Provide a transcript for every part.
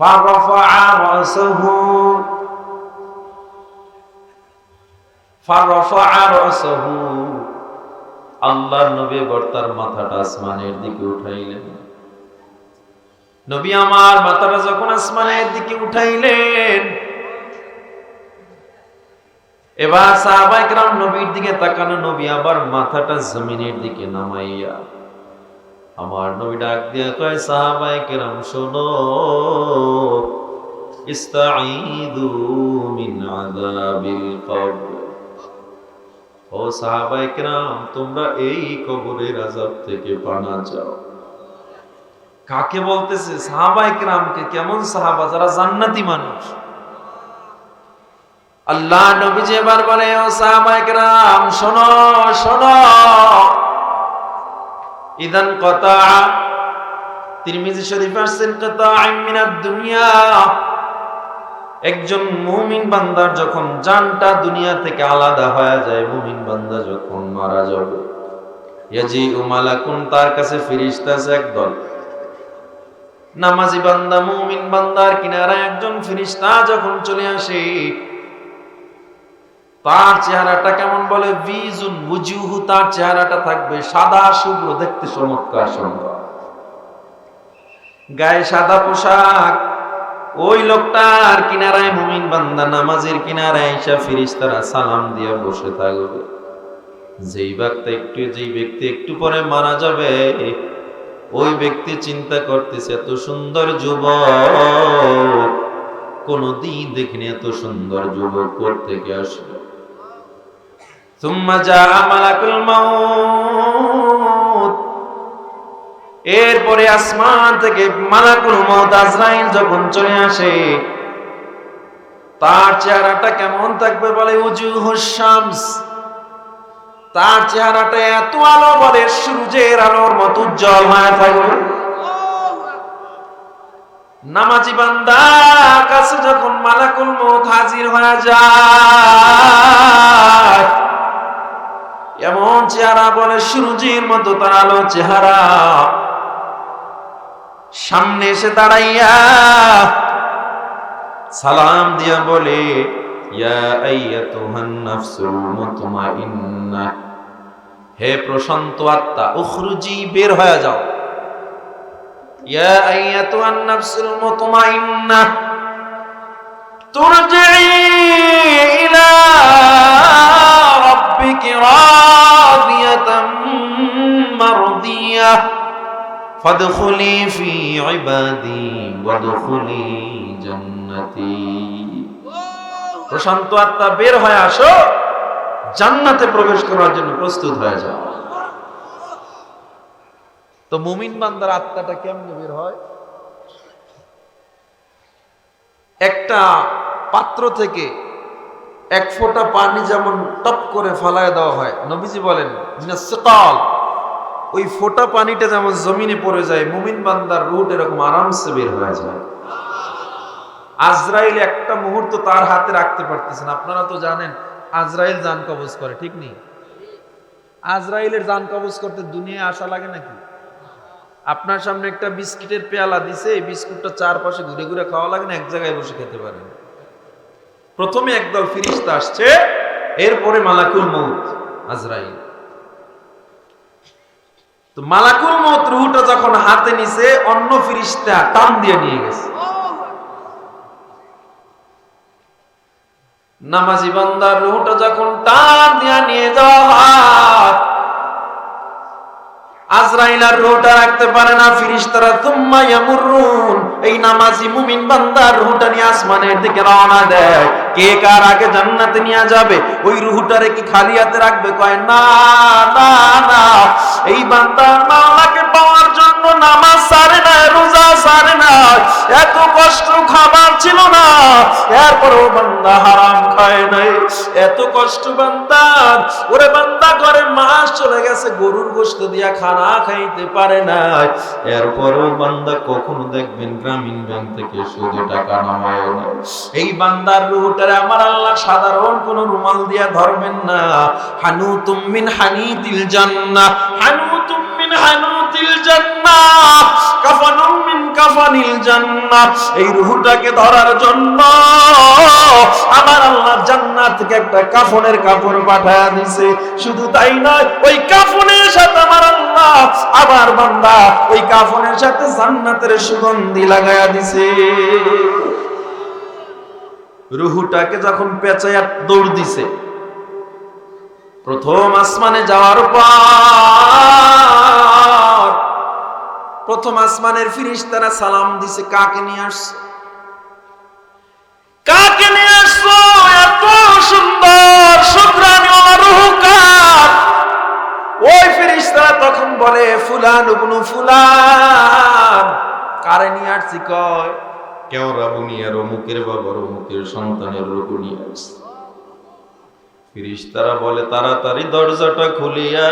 فرفع رأسه فرفع رأسه আল্লাহর নবী এবার তার মাথাটা আসমানের দিকে উঠাইলেন নবী আমার মাথাটা যখন আসমানের দিকে উঠাইলেন এবার সাহাবাইকরাম নবীর দিকে তাকানো নবী আবার মাথাটা জমিনের দিকে নামাইয়া আমার নবী ডাক দিয়ে কয় সাহাবাইকরাম শোনো। ইস্তাঈদু মিন আযাবিল কবর। ও সাহাবাইকরাম তোমরা এই কবরের আযাব থেকে পানা চাও। কাকে বলতেছে? সাহাবাইকরামকে কেমন সাহাবা? যারা জান্নাতি মানুষ। আল্লাহ নবীজি এবার বলে, ও সাহাবাইকরাম শোনো শোনো। ইদান কথা তিরমিজি শরীফ আসছেন দুনিয়া। একজন মুমিন বান্দার যখন জানটা দুনিয়া থেকে আলাদা হয়ে যায়, মুমিন বান্দা যখন মারা যাবে ইয়াজি উমালাকুন তার কাছে ফিরিস্তা আছে একদল। নামাজি বান্দা, মুমিন বান্দার কিনারা একজন ফিরিস্তা যখন চলে আসে তার চেহারাটা কেমন বলে? বিজুন বুজুহু, তার চেহারাটা থাকবে সাদা শুভ্র, দেখতে চমৎকার সুন্দর। গায়ে সাদা পোশাক, ওই লোকটার কিনারায় মুমিন বান্দা, নামাজের কিনারায় এসে ফিরিস্তারা সালাম দিয়ে বসে থাকবে। যেই ব্যক্তি একটু, যেই ব্যক্তি একটু পরে মারা যাবে, ওই ব্যক্তি চিন্তা করতেছে, এত সুন্দর যুবক, কোনদিন দেখিনি এত সুন্দর যুবক থেকে আসবে? এরপরে আসমান থেকে মালাকুল মত আজরাইল যখন চলে আসে, তার চেহারাটা কেমন থাকবে বলে? উজু হোসামস তার চেহারাটা এত আলো বলে, সূর্যের আলোর মত উজ্জ্বল হয়ে থাকবে। নামাজি বান্দা কাছে যখন মালাকুল মত হাজির হয়ে যায় এমন চেহারা বলে সূর্যের মতো তার আলো চেহারা। সামনে এসে দাঁড়াইয়া সালাম দিয়া বলে হে প্রশান্ত আত্মা, উখরুজি, বের হয়ে যাও। ইয়া আইয়াতুহান নাফসুল মুতমাইন্না ফাদখুলি ফি ইবাদি ওয়াদখুলি জান্নাতি প্রশান্ত আত্মা বের হয়ে আসো, জান্নাতে প্রবেশ করার জন্য প্রস্তুত হয়ে যাও। তো মুমিন বান্দার আত্মাটা কেমনে বের হয়? একটা পাত্র থেকে এক ফোঁটা পানি যেমন টপ করে ফালায় দেওয়া হয়, নবীজি বলেন সিকাল। ওই ফোটা পানিটা যেমন জমিনে পড়ে যায়, মুমিন বান্দার রুট এরকম আরামসে বের হয়ে যায়। আজরাইল একটা মুহূর্ত তার হাতে রাখতে পারতেছেন। আপনারা তো জানেন, আজরাইল জান কবজ করে, ঠিক নেই? আজরাইলের জান কবজ করতে দুনিয়ায় আসা লাগে নাকি? আপনার সামনে একটা বিস্কিটের পেয়ালা দিছে, এই বিস্কুটটা চারপাশে ঘুরে ঘুরে খাওয়া লাগে না, এক জায়গায় বসে খেতে পারেন। প্রথমে একদল ফিরিস্তা আসছে, এরপরে মালাকুল মৌত আজরাইল। তো মালাকুল মত রুহুটা যখন হাতে নিছে, অন্য ফিরিস্তা টান দিয়ে নিয়ে গেছে। নামাজি বান্দার রুহুটা যখন টান দিয়ে নিয়ে যাওয়া হয় রুহটা রাখতে পারে না ফিরিস্তারা। তুম্মা ইয়ামুরুন এই নামাজি মুমিন বান্দার রুহটা নিয়ে আসমানের দিকে রওনা দেয়। কে কার আগে জান্নাতে নিয়ে যাবে? ওই রুহটারে কি খালি হাতে রাখবে? কয়, না না না, এই বান্দার মাওলাকে পাওয়ার জন্য নামাজ সারে না, রোজা সারে না, এত কষ্ট খাবার ছিল না এরপরও বান্দা হারাম খায় নাই, এত কষ্ট বান্দা, ওরে বান্দা ঘরে মাস চলে গেছে, গরুর গোশত দিয়া খানা খাইতে পারে না এরপরও বান্দা কখনো দেখবেন গ্রামীণ ব্যাংক থেকে শুধু টাকা নামায় না এই বান্দার রুহটারে আমার আল্লাহ সাধারণ কোন রুমাল দিয়া ধরবেন না। হানু তুমিন হানি দিল জান্না হানু তুমিন হানু জান্না জান্নাহ মিন কাফানিল জান্নাহ। এই রূহটাকে ধরার জন্য আমার আল্লাহ জান্নাত থেকে একটা কাফনের কাপড় পাঠায়া দিছে। শুধু তাই নয়, ওই কাফনের সাথে আমার আল্লাহ আবার বান্দা, ওই কাফনের সাথে জান্নাতের সুগন্ধি লাগায়া দিছে। রুহুটাকে যখন পেঁচাইয়া দৌড় দিছে, প্রথম আসমানে যাওয়ার পর প্রথম আসমানের ফিরিস্তারা সালাম দিছে, কাকে নিয়ে আসছে? কাকে নিয়ে আসছো? এত সুন্দর শুক্রানি রুহুকার। ওই ফিরিস্তারা তখন বলে, ফুলান ফুলান। কারে নিয়ে আসছি? কয়? কেউ রাবুনিয়ার অমুকের বাবার, অমুকের সন্তানের রূপ নিয়ে আসছে ফিরিস্তারা বলে, তাড়াতাড়ি দরজাটা খুলিয়া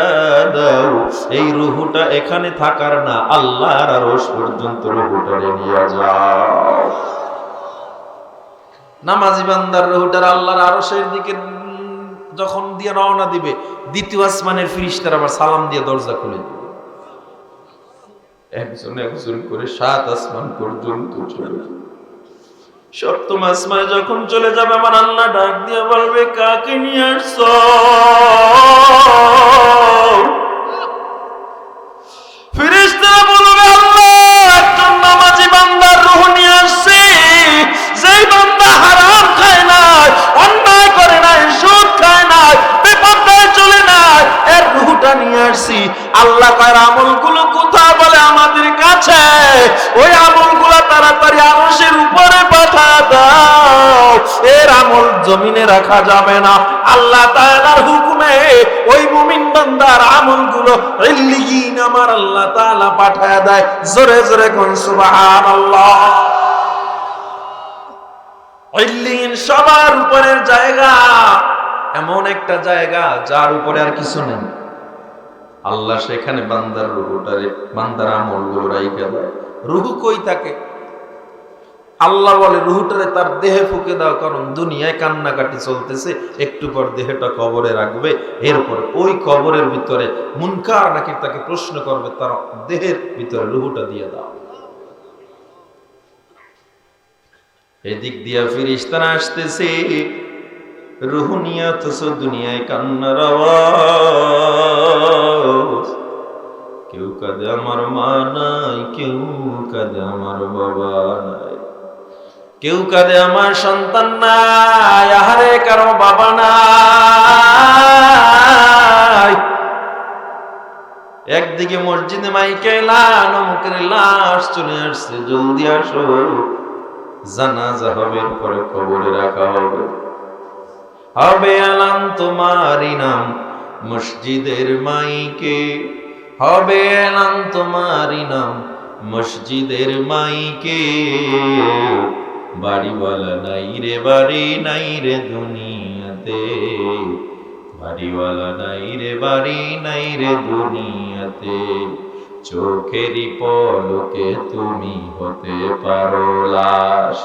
দাও। এই রুহুটা এখানে থাকার না, আল্লাহর আরশ পর্যন্ত রুহুটারে নিয়ে যাও। নামাজি বান্দার রুহুটার আল্লাহর আরশের দিকে যখন দিয়ে রওনা দিবে, দ্বিতীয় আসমানের ফিরিস্তার আবার সালাম দিয়ে দরজা খুলে দিবে। একজন একজন করে সাত আসমান পর্যন্ত চলে সপ্তম আসমানে যখন চলে যাবে আমার আল্লাহ ডাক দিয়ে বলবে কাকে নিয়ে আস ফিরিস্তারা রূহটা নিয়ে আসছি। আল্লাহ কয়, আমলগুলো কোথায় বলে আমাদের কাছে? ওই আমলগুলো তাড়াতাড়ি আরশের উপরে পাঠা দাও। এর আমল জমিনে রাখা যাবে না। আল্লাহ তাআলার হুকুমে ওই মুমিন বান্দার আমলগুলো ইল্লিয়িন আমার আল্লাহ তাআলা পাঠায় দেয়। জোরে জোরে কোন সুবহানাল্লাহ। ইল্লিয়িন সবার উপরের জায়গা, এমন একটা জায়গা যার উপরে আর কিছু নেই। আল্লাহ সেখানে বান্দার রুহুটারে, বান্দার আমলগুলো রাইখা দেয়। রুহু কই থাকে? আল্লাহ বলে, রুহুটারে তার দেহে ফুকে দাও, কারণ দুনিয়ায় কান্নাকাটি চলতেছে, একটু পর দেহটা কবরে রাখবে। এরপর ওই কবরের ভিতরে মুনকার নাকি তাকে প্রশ্ন করবে, তার দেহের ভিতরে রুহুটা দিয়ে দাও। এদিক দিয়া ফিরিস্তারা আসতেছে। রুহুনিয়া তো দুনিয়ায় কান্নার আওয়াজ। কেউ কাঁদে আমার মা নাই, কেউ কাঁদে আমার বাবা নাই। কেউ কাঁদে আমার সন্তান নাই, আহারে কারও বাবা নাই। একদিকে মসজিদে মাইকে এলান অমুকের লাশ চলে আসছে, জলদি আসো। জানাজা হবে পরে কবরে রাখা হবে। হবে আলাম তোমারই নাম মসজিদের মাইকে। হবে এলাম তোমারই নাম মসজিদের মাইকে। বাড়িওয়ালা নাই রে, বাড়ি নাই রে দুনিয়াতে। বাড়িওয়ালা নাই রে, বাড়ি নাই রে দুনিয়াতে। চোখেরই পলকে তুমি হতে পারো লাশ।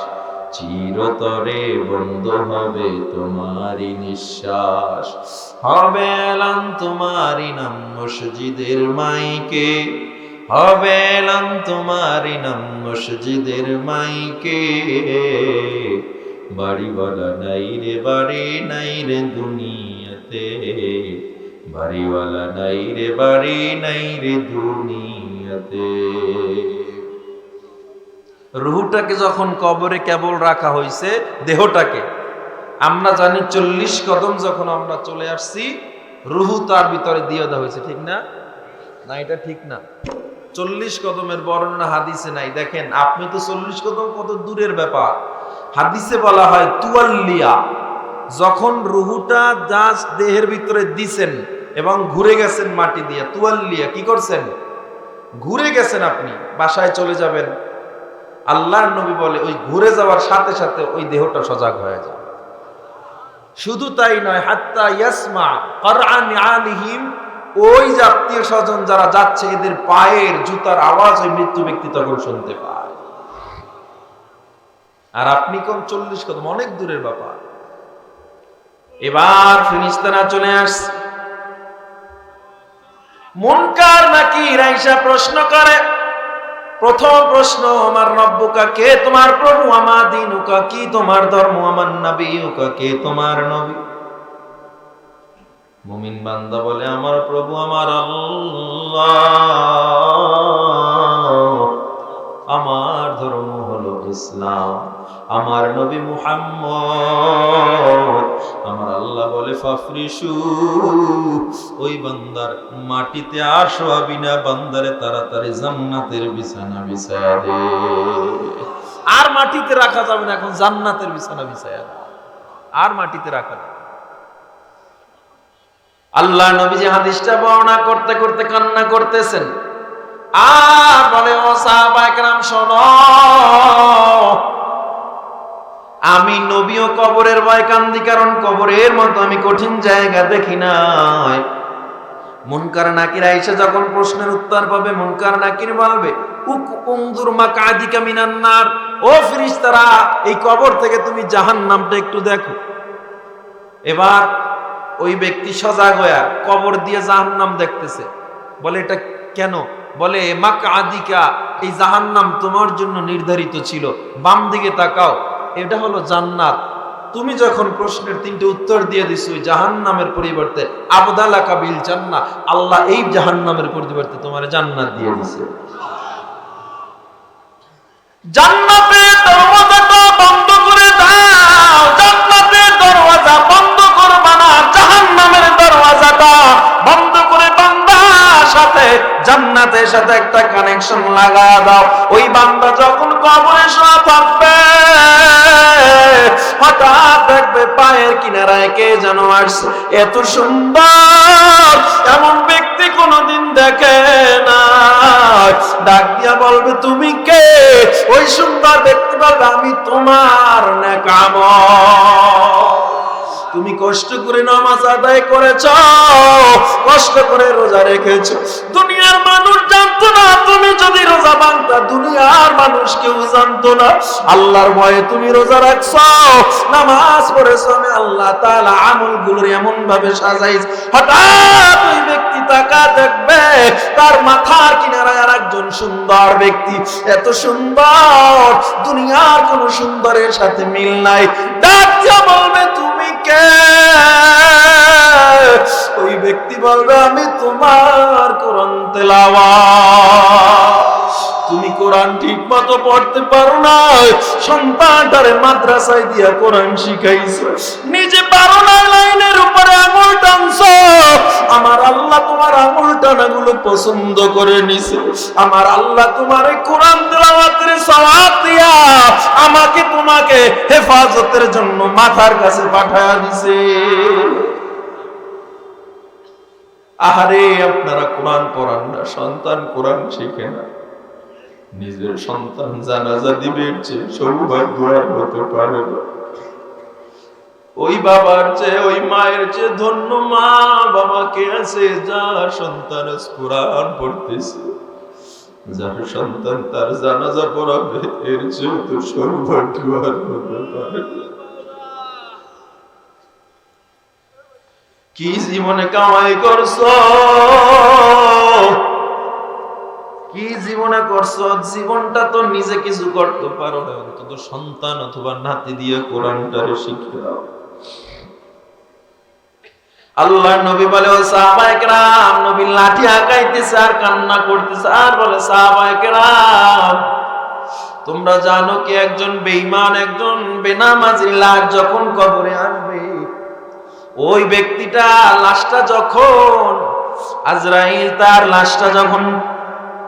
চিরতরে বন্ধ হবে তোমারই নিঃশ্বাস। হবে এলাম তোমারই নাম মসজিদের মাইকে। হবে এলাম তোমারই নাম মসজিদের মাইকে। বাড়ি বলা নাই রে, বাড়ি নাই রে দুনিয়াতে। বাড়িওয়ালা নাই রে, বাড়ি নাই রে দুনিয়াতে। রুহুটাকে যখন কবরে কেবল রাখা হয়েছে দেহটাকে। আমরা জানি চল্লিশ কদম যখন আমরা চলে আসছি, রুহু তার ভিতরে দিয়ে দেওয়া হয়েছে, ঠিক না? না, এটা ঠিক না। চল্লিশ কদমের বর্ণনা হাদিসে নাই। দেখেন, আপনি তো চল্লিশ কদম কত দূরের ব্যাপার। হাদিসে বলা হয়, তুয়াল্লিয়া। যখন রুহুটা জাস দেহের ভিতরে দিছেন এবং ঘুরে গেছেন মাটি দিয়ে, তুয়াল্লিয়া, কি করছেন? ঘুরে গেছেন আপনি, বাসায় চলে যাবেন। আল্লাহর নবী বলে, ওই ঘুরে যাওয়ার সাথে সাথে ওই দেহটা সজাগ হয়ে যায়। শুধু তাই নয়, হাত্তা ইয়াসমা আলিহিম, ওই যে আত্মীয় স্বজন যারা যাচ্ছে, এদের পায়ের জুতার আওয়াজ ওই মৃত্যু ব্যক্তি তখন শুনতে পায়। আর আপনি কোন চল্লিশ কদম, অনেক দূরের ব্যাপার। এবার ফিনিস্তানা চলে আসছে। মনকার নাকি রাইসা প্রশ্ন করে প্রথম প্রশ্ন, আমার রব্বুকা কে? তোমার প্রভু আমার দিনুকা কি? তোমার ধর্ম আমার নবী কে? তোমার নবী। মুমিন বান্দা বলে, আমার প্রভু আমার আল্লাহ। আমার ধর্ম হলো ইসলাম। আমার নবী মুহাম্মদ আমার আল্লাহ বলে ফাফরিসু ওই বান্দার মাটিতে আর শোয়াবি না বান্দারে তাড়াতাড়ি জান্নাতের বিছানা বিছায়া দে আর মাটিতে রাখা যাবে না, এখন জান্নাতের বিছানা বিছায়া। আর মাটিতে রাখা যাবে। আল্লাহ নবীজি হাদিসটা বর্ণনা করতে করতে কান্না করতেছেন আর বলে, ও সাহাবা একরাম শোনো আমি নবী ও কবরের ভয় কান্দি কারণ কবরের মতো আমি কঠিন জায়গা দেখি নাই। মুনকার নাকির আইসা যখন প্রশ্নের উত্তর পাবে, মুনকার নাকির বলবে, উক উংদুর মা কাদিকা মিনান্নার ও ফিরিস্তারা, এই কবর থেকে তুমি জাহান্নামটা একটু দেখো। এবার ওই ব্যক্তি সজাগ হইয়া কবর দিয়ে জাহান্নাম দেখতেছে। বলে, এটা কেন? বলে মাক আদিকা এই জাহান্নাম তোমার জন্য নির্ধারিত ছিল। বাম দিকে তাকাও। এটা হলো জান্নাত। তুমি যখন প্রশ্নের তিনটে উত্তর দিয়ে দিছো ওই জাহান্নামের পরিবর্তে আবদালা কাবিল জান্না আল্লাহ এই জাহান্নামের পরিবর্তে তোমার জান্নাত দিয়ে দিছে। জান্নাতের দরওয়াজাটা বন্ধ করে দাও জান্নাতের দরওয়াজা বন্ধ করবা না দরওয়াজাটা বন্ধ করে বান্দার সাথে, জান্নাতের সাথে একটা কানেকশন লাগা দাও। ওই বান্দা যখন কবরে শোয়া থাকবে হঠাৎ দেখবে পায়ের কিনারায় কে যেন আসছে। এত সুন্দর, এমন ব্যক্তি কোনোদিন দেখে না। ডাক দিয়া বলবে, তুমি কে? ওই সুন্দর ব্যক্তি বলবে, আমি তোমার নেকাম তুমি কষ্ট করে নামাজ আদায় করেছ, কষ্ট করে রোজা রেখেছ। দুনিয়ার মানুষ জানতো না, তুমি যদি রোজা ভাঙতা দুনিয়ার মানুষ কেউ জানতো না। আল্লাহর ভয়ে তুমি রোজা রাখছ, নামাজ পড়েছ। আমি আল্লাহ তাআলা আমলগুলোর এমন ভাবে সাজাইছ। হঠাৎ ওই ব্যক্তি তাকা দেখবে, তার মাথার কিনারায় আর একজন সুন্দর ব্যক্তি। এত সুন্দর, দুনিয়ার কোন সুন্দরের সাথে মিল নাই। ডাক বলবে ওই ব্যক্তি বলবে, আমি তোমার কোরআন তেলাওয়া তুমি কোরআন ঠিক মতো পড়তে পারো না। সন্তানটারে মাদ্রাসায় দিয়া কোরআন শিখাইছো। নিজে আমার আল্লাহ তোমার আঙুল টানাগুলো পছন্দ করে নিছে। আমার আল্লাহ তোমার কোরআন তেলাওয়াতের সওয়াব দিয়া আমাকে তোমাকে হেফাজতের জন্য মাথার কাছে পাঠায়া দিছে। আপনারা কোরআন পড়ান না, সন্তান কোরআন শিখে না। নিজের সন্তান জানাজা দিবে সৌভাগ্য হতে পারে না। ওই বাবার চেয়ে, ওই মায়ের চেয়ে ধন্য মা বাবা কে আছে, যার সন্তান কোরআন পড়তেছে। যার সন্তান তার জানাজা পড়াবে, এর চেয়ে তো আর হতে পারে কি জীবনে কামাই করছ? কি জীবনে করছ? জীবনটা তো নিজে কিছু করতে পারো না, অন্তত সন্তান অথবা নাতি দিয়ে কোরআনটারে শিখে দাও। আল্লাহ নবী বলে, ও সাহাবায়ে কেরাম নবী লাঠি আঁকাইতেছে আর কান্না করতেছে আর বলে সাহাবায়ে কেরাম তোমরা জানো কি একজন বেঈমান, একজন বেনামাজি লাশ যখন কবরে আসবে ওই ব্যক্তিটা লাশটা যখন, আজরাইল তার লাশটা যখন,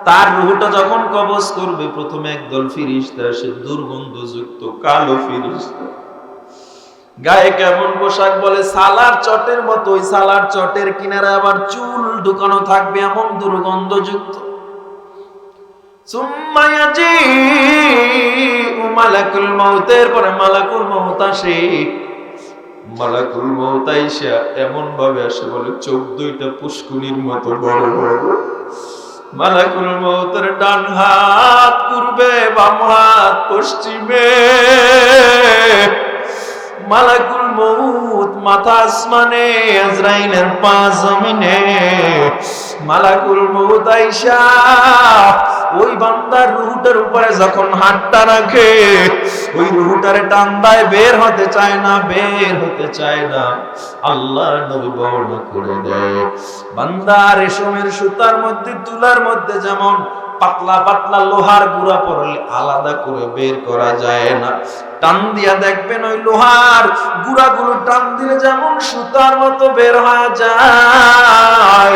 তার রুহটা যখন কবজ করবে, প্রথমে একদল ফিরিস্তা সে দুর্গন্ধযুক্ত কালো ফিরিস্তা গায়ে কেমন পোশাক বলে? সালার চটের মতো। ওই সালার চটের কিনারে আবার চুল ঢুকানো থাকবে এমন দুর্গন্ধযুক্ত। আইসা এমন ভাবে আসে। বলে মতো ডান হাত পূর্বে বাম হাত পশ্চিমে। মালাকুল মৌত মাথা আসমানে, আজরাইলের পা জমিনে। মালাকুল মৌত আইসা, ওই বান্দার রুহুটার উপরে যখন হাতটা রাখে, ওই রুহুটারে টান দেয় বের হতে চায় না, বের হতে চায় না। আল্লাহ নবী বর্ণনা করে দেয় বান্দা রেশমের সুতার মধ্যে, তুলার মধ্যে যেমন পাতলা পাতলা লোহার গুঁড়া পড়লে আলাদা করে বের করা যায় না। টান দিয়া দেখবেন ওই লোহার গুড়া গুলো টান দিলে যেমন সুতার মতো বের হয়ে যায়।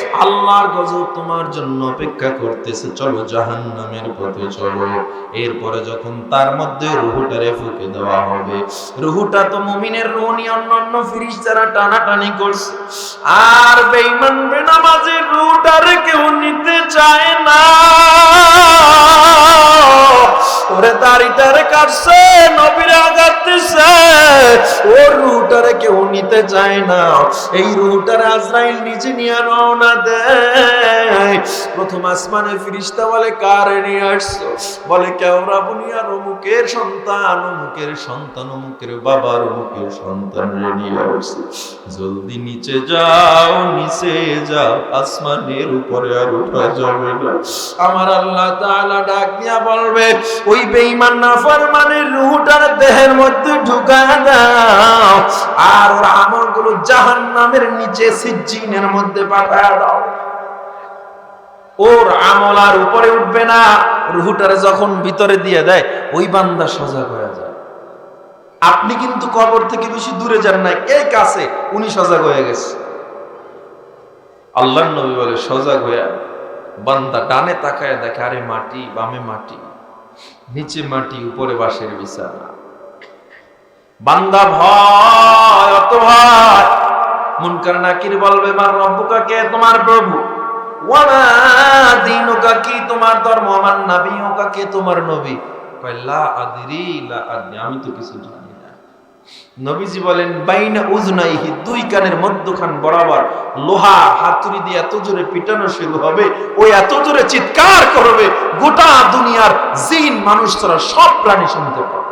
আল্লাহর গজব তোমার জন্য অপেক্ষা করতেছে। চলো জাহান্নামের পথে চলো। এরপরে যখন তার মধ্যে রুহুটারে ফুকে দেওয়া হবে, রুহুটা তো মুমিনের রুহ নিয়ে অন্যান্য ফিরিস্তারা টানাটানি করছে। আর বেঈমান বেনামাজের রুহুটারে কেউ নিতে চায় না। ওরে দাড়িটারে কাটছে, নবীরে আঘাত দিছে। ওর রুটারে কেউ নিতে চায় না। এই রুটার আজরাইল নিজে নিয়ে রওনা দেয়। প্রথম আসমানের ফিরিস্তা বলে, কারে নিয়ে আসছো? বলে কেওরা বুনিয়ার অমুকের সন্তান অমুকের সন্তান, অমুকের বাবার, অমুকের সন্তান নিয়ে আসছে। জলদি নিচে যাও নিচে যাও, আসমানের উপরে আর উঠা যাবে না। আমার আল্লাহ তাআলা ডাক দিয়া বলবে, ওই বেঈমান নাফরমানের রূহটার দেহের মধ্যে ঢুকা দাও, আর ওর আমলগুলো জাহান্নামের নিচে সিজ্জিনের মধ্যে পাঠায় দাও। ওর আমল আর উপরে উঠবে না। রুহুটারে যখন ভিতরে দিয়ে দেয়, ওই বান্দা সজাগ হয়ে যায়। আপনি কিন্তু কবর থেকে বেশি দূরে যান না এই কাছে উনি সজাগ হয়ে গেছে। আল্লাহ নবী বলে, সজাগ হয়ে বান্দা ডানে তাকায় দেখে, আরে মাটি, বামে মাটি, নিচে মাটি, উপরে বাঁশের বিছানা। বান্দা ভয়, অত ভয়। মুনকার নাকির বলবে, মার রব্বুকা কে তোমার প্রভু। নবীজি বলেন, বাইনা দুই কানের বরাবর লোহা হাতুড়ি দিয়ে এত জোরে পিটানো হবে, ও এত চিৎকার করবে, গোটা দুনিয়ার জিন মানুষ ছাড়া সব প্রাণী শুনতে পাবে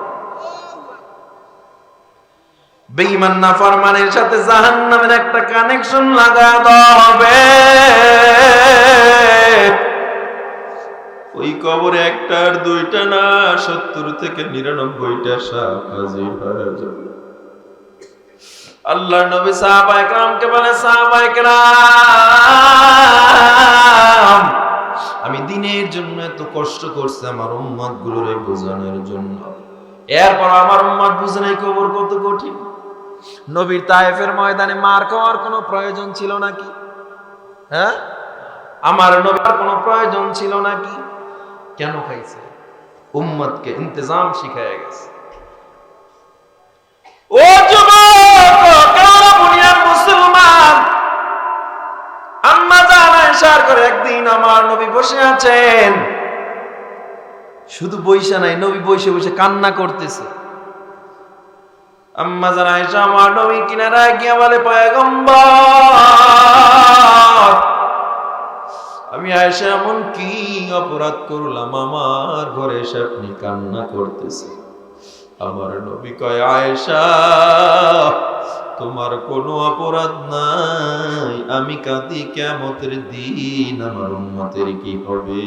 বেঈমান নাফরমানের সাথে জাহান্নামের একটা কানেকশন লাগা ওই কবরে একটা আর দুইটা না, সত্তর থেকে নিরানব্বইটা সাপ হাজির হয়ে যাবে আল্লাহ নবী বলে, সাহাবা একরাম, আমি দিনের জন্য এত কষ্ট করছি আমার উম্মতগুলোর বোঝানোর জন্য। এরপর আমার উম্মত বুঝে নাই কবর কত কঠিন। নবীর তায়েফের ময়দানে মার খাওয়ার কোনো প্রয়োজন ছিল নাকি? হ্যাঁ? আমার নবীর কোনো প্রয়োজন ছিল নাকি? কেন খাইছে? উম্মতকে ইন্তজাম শিখায় গেছে। ও মুসলমান? আম্মা জানা করে, একদিন আমার নবী বসে আছেন। শুধু বইসা নাই, নবী বসে বসে কান্না করতেছে। আম্মা জানা ইশা আমার নবী কিনারায় গিয়া বলে পয়গম্বর? আমি আয়সা এমন কি অপরাধ করলাম? আমার ঘরে এসে আপনি কান্না করতেছে আমার নবী কয়, আয়েশা, তোমার কোনো অপরাধ নাই। আমি কাঁদি কেমতের দিন আমার উম্মতের কি হবে?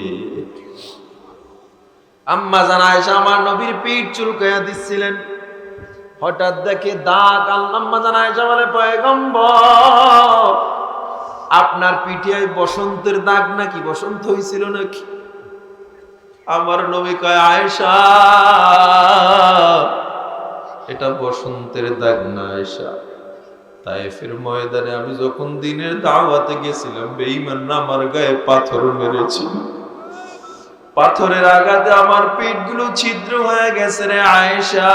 আম্মা জান আয়েশা, আমার নবীর পিঠ চুলকাইয়া দিচ্ছিলেন। হঠাৎ দেখে দাগ আল্লাম্মা জান আয়েশা বলে, পয়গম্বর, আপনার পিঠিয়ায় বসন্তের দাগ নাকি? বসন্ত হয়েছিল নাকি? আমার নবী কয়, আয়েশা, এটা বসন্তের দাগ না, আয়েশা। তাইফের ময়দানে আমি যখন দিনের দাওয়াতে গেছিলাম বেঈমান আমার গায়ে পাথর মেরেছিল। পাথরের আঘাতে আমার পিঠগুলো ছিদ্র হয়ে গেছে রে আয়েশা।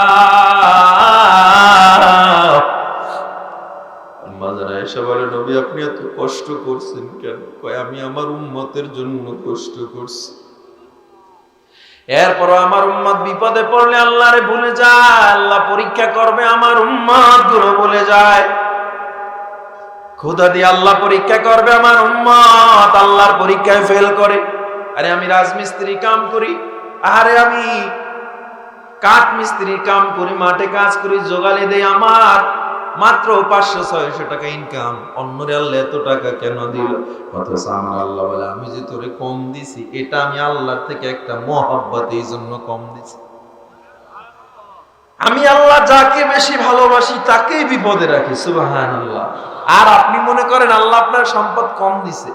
বলে, নবী, আপনি এত কষ্ট করছেন কেন? আমি আমার উম্মতের জন্য কষ্ট করছি। এরপর আমার উম্মত বিপদে পড়লে আল্লাহরে ভুলে যায়, আল্লাহ পরীক্ষা করবে আমার উম্মতগুলো বলে যায়। খোদা দিয়ে আল্লাহ পরীক্ষা করবে আমার উম্মত, আল্লাহর পরীক্ষায় ফেল করে। আরে আমি রাজমিস্ত্রি কাম করি আরে আমি কাঠ মিস্ত্রির কাম করি, মাঠে কাজ করি, জোগালে দেই আমার, মাত্র পাঁচশো ছয়শো টাকা ইনকাম অন্যরে আল্লাহ এত টাকা কেন দিল? অথচ আমার আল্লাহ বলে, আমি যে তোরে কম দিছি, এটা আমি আল্লাহর থেকে একটা মহাব্বত এই জন্য কম দিছি। আমি আল্লাহ যাকে বেশি ভালোবাসি, তাকেই বিপদে রাখি আল্লাহ আর আপনি মনে করেন আল্লাহ আপনার সম্পদ কম দিছে।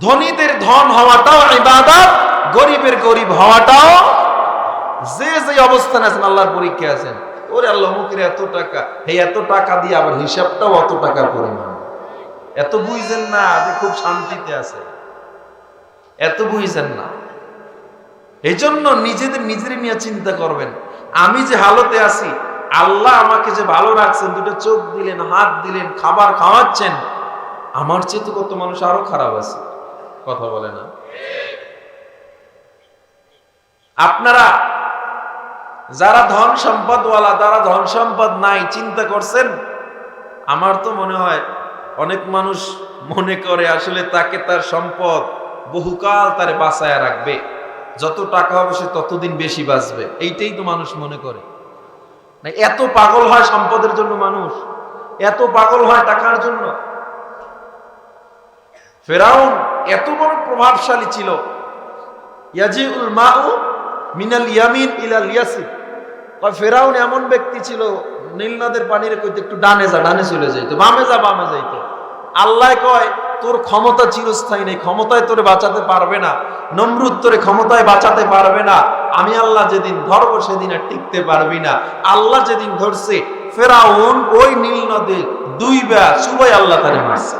ধনীদের ধন হওয়াটাও ইবাদত, গরিবের গরিব হওয়াটাও যে যে অবস্থান আছেন, আল্লাহর পরীক্ষা আছেন। ওরে আল্লাহ, মুখের এত টাকা, এই এত টাকা দিয়ে আবার হিসাবটাও অত টাকার পরিমাণ। এত বুঝছেন না যে খুব শান্তিতে আছে। এত বুঝছেন না। এই জন্য নিজেদের নিজের নিয়ে চিন্তা করবেন। আমি যে হালতে আছি, আল্লাহ আমাকে যে ভালো রাখছেন, দুটো চোখ দিলেন, হাত দিলেন, খাবার খাওয়াচ্ছেন, আমার চেয়ে তো কত মানুষ আরও খারাপ আছে। কথা বলে না। আপনারা যারা ধন সম্পদওয়ালা, যারা ধন সম্পদ নাই, চিন্তা করছেন, আমার তো মনে হয় অনেক মানুষ মনে করে আসলে তাকে তার সম্পদ বহুকাল তারে বাঁচায় রাখবে। যত টাকা হবে সে ততদিন বেশি বাঁচবে। এইটাই তো মানুষ মনে করে। এত পাগল হয় সম্পদের জন্য মানুষ। এত পাগল হয় টাকার জন্য। ফেরাউন এত বড় প্রভাবশালী ছিল। ফেরাউন এমন ব্যক্তি ছিল, নীল নদের পানির কইতে একটু ডানে যা, ডানে চলে যাইতো, বামে যা, বামে যাইতো। আল্লাহ কয়, তোর ক্ষমতা চিরস্থায়ী নেই, ক্ষমতায় তোরে বাঁচাতে পারবে না, নমরুদ তোরে ক্ষমতায় বাঁচাতে পারবে না, আমি আল্লাহ যেদিন ধরবো সেদিন আর টিকতে পারবি না। আল্লাহ যেদিন ধরছে, ফেরাউন ওই নীল দুই বেয়া সুবাই আল্লাহ তারে মারছে।